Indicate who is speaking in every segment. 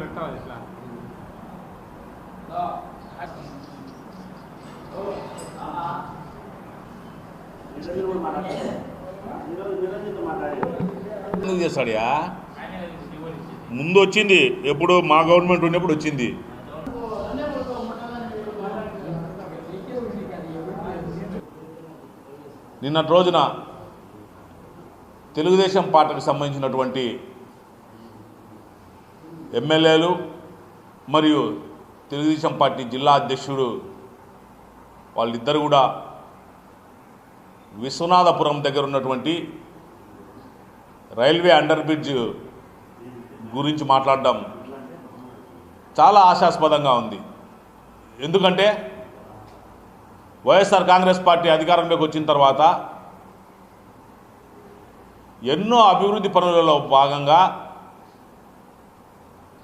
Speaker 1: పెట్టాలి ఇట్లా.
Speaker 2: ఎందుకు చేస్తాడయా ముందు వచ్చింది ఎప్పుడు మా గవర్నమెంట్ ఉన్నప్పుడు వచ్చింది. నిన్నటి రోజున తెలుగుదేశం పార్టీకి సంబంధించినటువంటి ఎమ్మెల్యేలు మరియు తెలుగుదేశం పార్టీ జిల్లా అధ్యక్షుడు వాళ్ళిద్దరు కూడా విశ్వనాథపురం దగ్గర ఉన్నటువంటి రైల్వే అండర్ బ్రిడ్జ్ గురించి మాట్లాడడం చాలా ఆశాస్పదంగా ఉంది. ఎందుకంటే వైఎస్ఆర్ కాంగ్రెస్ పార్టీ అధికారంలోకి వచ్చిన తర్వాత ఎన్నో అభివృద్ధి పనులలో భాగంగా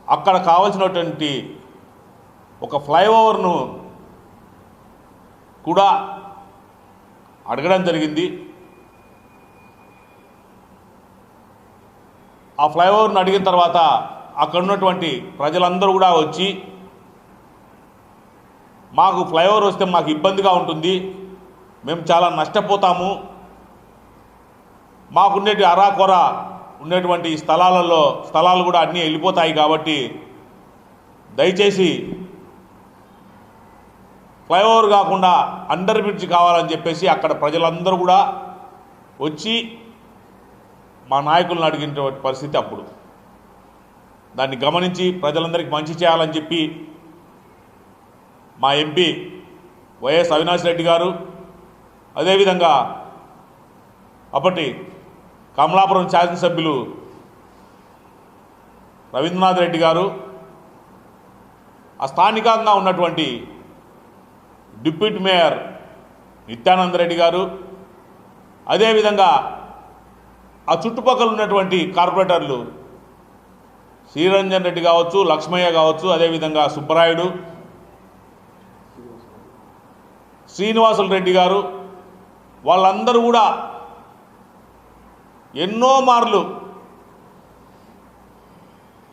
Speaker 2: అక్కడ కావలసినటువంటి ఒక ఫ్లైఓవర్ను కూడా అడగడం జరిగింది. ఆ ఫ్లైఓవర్ను అడిగిన తర్వాత అక్కడ ఉన్నటువంటి ప్రజలందరూ కూడా వచ్చి మాకు ఫ్లైఓవర్ వస్తే మాకు ఇబ్బందిగా ఉంటుంది. మేము చాలా నష్టపోతాము. మాకుండేటి అరాకొర ఉండేటువంటి స్థలాలలో స్థలాలు కూడా అన్నీ వెళ్ళిపోతాయి కాబట్టి దయచేసి ఫ్లైఓవర్ కాకుండా అండర్ బ్రిడ్జ్ కావాలని చెప్పేసి అక్కడ ప్రజలందరూ కూడా వచ్చి మా నాయకులను అడిగినటువంటి పరిస్థితి అప్పుడు. దాన్ని గమనించి ప్రజలందరికీ మంచి చేయాలని చెప్పి మా ఎంపీ వైఎస్ అవినాష్ రెడ్డి గారు అదేవిధంగా అప్పటి కమలాపురం శాసనసభ్యులు రవీంద్రనాథ్ రెడ్డి గారు ఆ స్థానికంగా ఉన్నటువంటి డిప్యూటీ మేయర్ నిత్యానంద రెడ్డి గారు అదేవిధంగా ఆ చుట్టుపక్కల ఉన్నటువంటి కార్పొరేటర్లు శ్రీరంజన్ రెడ్డి కావచ్చు లక్ష్మయ్య కావచ్చు అదేవిధంగా సుబ్బరాయుడు శ్రీనివాసులు రెడ్డి గారు వాళ్ళందరూ కూడా ఎన్నో మార్లు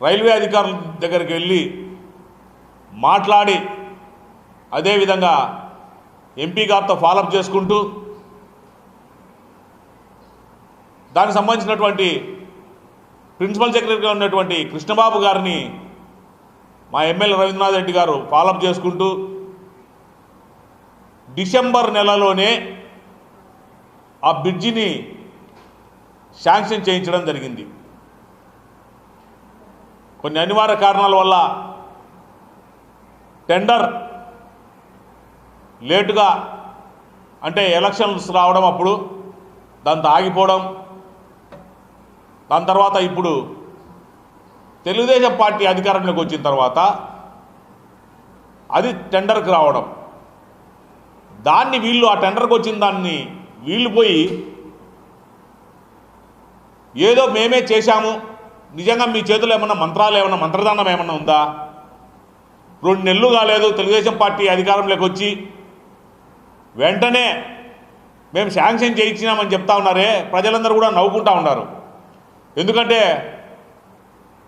Speaker 2: రైల్వే అధికారుల దగ్గరికి వెళ్ళి మాట్లాడి అదేవిధంగా ఎంపీ గారితో ఫాలోఅప్ చేసుకుంటూ దానికి సంబంధించినటువంటి ప్రిన్సిపల్ సెక్రటరీగా ఉన్నటువంటి కృష్ణబాబు గారిని మా ఎమ్మెల్యే రవీంద్రనాథ్ రెడ్డి గారు ఫాలోఅప్ చేసుకుంటూ డిసెంబర్ నెలలోనే ఆ బ్రిడ్జిని శాంక్షన్ చేయించడం జరిగింది. కొన్ని అనివార్య కారణాల వల్ల టెండర్ లేటుగా అంటే ఎలక్షన్స్ రావడం అప్పుడు దాంతో ఆగిపోవడం దాని తర్వాత ఇప్పుడు తెలుగుదేశం పార్టీ అధికారంలోకి వచ్చిన తర్వాత అది టెండర్కి రావడం. దాన్ని వీళ్ళు ఆ టెండర్కి వచ్చిన దాన్ని వీళ్ళు పోయి ఏదో మేమే చేశాము. నిజంగా మీ చేతిలో ఏమన్నా మంత్రాలు ఏమన్నా మంత్రదానం ఏమన్నా ఉందా? రెండు నెలలు కాలేదు తెలుగుదేశం పార్టీ అధికారంలోకి వచ్చి వెంటనే మేము శాంక్షన్ చేయించినామని చెప్తా ఉన్నారే ప్రజలందరూ కూడా నవ్వుకుంటా ఉన్నారు. ఎందుకంటే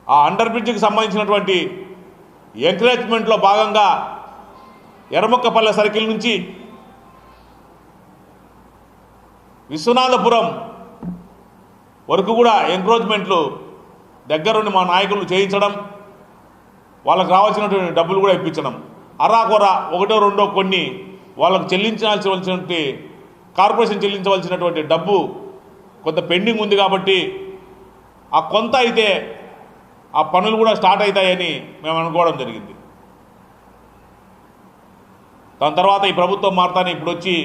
Speaker 2: ఆ అండర్ బ్రిడ్జ్కి సంబంధించినటువంటి ఎంకరేజ్మెంట్లో భాగంగా ఎర్రమొక్కపల్లె సర్కిల్ నుంచి విశ్వనాథపురం వరకు కూడా ఎంక్రోచ్మెంట్లు దగ్గరుండి మా నాయకులు చేయించడం వాళ్ళకు రావాల్సినటువంటి డబ్బులు కూడా ఇప్పించడం. అరాకొర ఒకటో రెండో కొన్ని వాళ్ళకు చెల్లించాల్సినటువంటి కార్పొరేషన్ చెల్లించవలసినటువంటి డబ్బు కొంత పెండింగ్ ఉంది కాబట్టి ఆ కొంత అయితే ఆ పనులు కూడా స్టార్ట్ అవుతాయని మేము అనుకోవడం జరిగింది. దాని తర్వాత ఈ ప్రభుత్వం మారుతానే ఇప్పుడు వచ్చి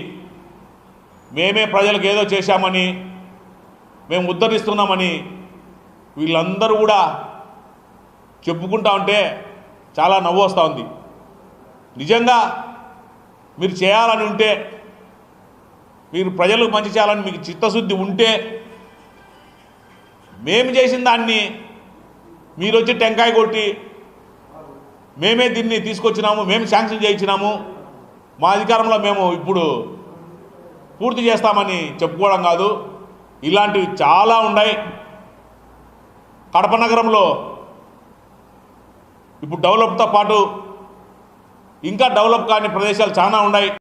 Speaker 2: మేమే ప్రజలకు ఏదో చేశామని మేము ఉద్ధరిస్తున్నామని వీళ్ళందరూ కూడా చెప్పుకుంటా ఉంటే చాలా నవ్వు వస్తూ ఉంది. నిజంగా మీరు చేయాలని ఉంటే మీరు ప్రజలకు మంచి చేయాలని మీకు చిత్తశుద్ధి ఉంటే మేము చేసిన దాన్ని మీరు వచ్చి టెంకాయ కొట్టి మేమే దీన్ని తీసుకొచ్చినాము మేము శాంక్షన్ చేయించినాము మా అధికారంలో మేము ఇప్పుడు పూర్తి చేస్తామని చెప్పుకోవడం కాదు. ఇలాంటివి చాలా ఉన్నాయి. కడప నగరంలో ఇప్పుడు డెవలప్తో పాటు ఇంకా డెవలప్ కాని ప్రదేశాలు చాలా ఉన్నాయి.